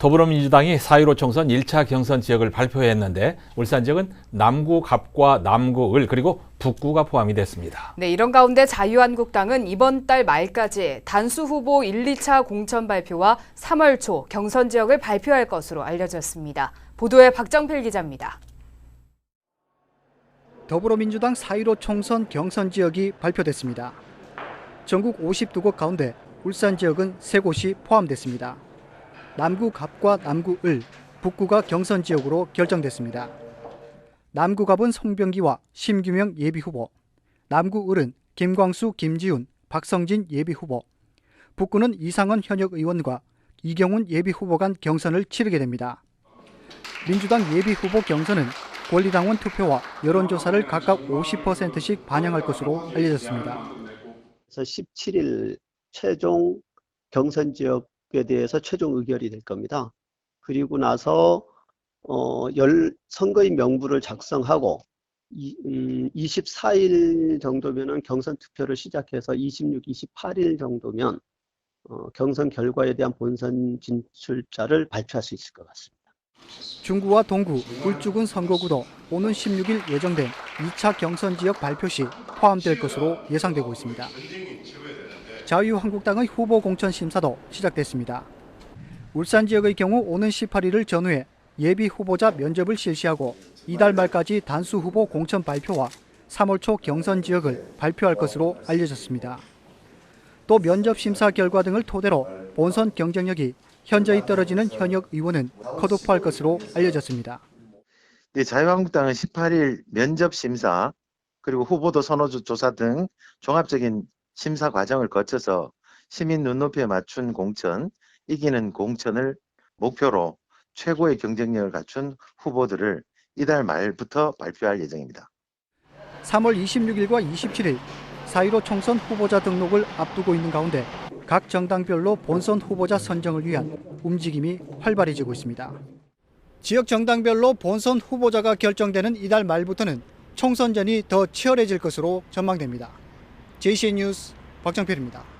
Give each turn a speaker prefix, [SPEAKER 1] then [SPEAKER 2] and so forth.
[SPEAKER 1] 더불어민주당이 4.15 총선 1차 경선 지역을 발표했는데 울산 지역은 남구 갑과 남구 을 그리고 북구가 포함이 됐습니다.
[SPEAKER 2] 네, 이런 가운데 자유한국당은 이번 달 말까지 단수 후보 1, 2차 공천 발표와 3월 초 경선 지역을 발표할 것으로 알려졌습니다. 보도에 박정필 기자입니다.
[SPEAKER 3] 더불어민주당 4.15 총선 경선 지역이 발표됐습니다. 전국 52곳 가운데 울산 지역은 3곳이 포함됐습니다. 남구 갑과 남구 을, 북구가 경선 지역으로 결정됐습니다. 남구 갑은 송병기와 심규명 예비 후보, 남구 을은 김광수, 김지훈, 박성진 예비 후보, 북구는 이상원 현역 의원과 이경훈 예비 후보 간 경선을 치르게 됩니다. 민주당 예비 후보 경선은 권리당원 투표와 여론조사를 각각 50%씩 반영할 것으로 알려졌습니다.
[SPEAKER 4] 그래서 17일 최종 경선 지역 에 대해서 최종 의결이 될 겁니다. 그리고 나서 어, 열 선거인 명부를 작성하고 이, 음, 24일 정도면은 경선 투표를 시작해서 26, 28일 정도면 어, 경선 결과에 대한 본선 진출자를 발표할 수 있을 것 같습니다.
[SPEAKER 3] 중구와 동구, 울주군 선거구도 오는 16일 예정된 2차 경선 지역 발표 시 포함될 것으로 예상되고 있습니다. 자유한국당의 후보 공천 심사도 시작됐습니다. 울산 지역의 경우 오는 18일을 전후해 예비 후보자 면접을 실시하고 이달 말까지 단수 후보 공천 발표와 3월 초 경선 지역을 발표할 것으로 알려졌습니다. 또 면접 심사 결과 등을 토대로 본선 경쟁력이 현저히 떨어지는 현역 의원은 컷오프할 것으로 알려졌습니다.
[SPEAKER 5] 네, 자유한국당은 18일 면접 심사 그리고 후보도 선호도 조사 등 종합적인 심사 과정을 거쳐서 시민 눈높이에 맞춘 공천, 이기는 공천을 목표로 최고의 경쟁력을 갖춘 후보들을 이달 말부터 발표할 예정입니다.
[SPEAKER 3] 3월 26일과 27일 4.15 총선 후보자 등록을 앞두고 있는 가운데 각 정당별로 본선 후보자 선정을 위한 움직임이 활발해지고 있습니다. 지역 정당별로 본선 후보자가 결정되는 이달 말부터는 총선전이 더 치열해질 것으로 전망됩니다. JCN 뉴스 박정필입니다.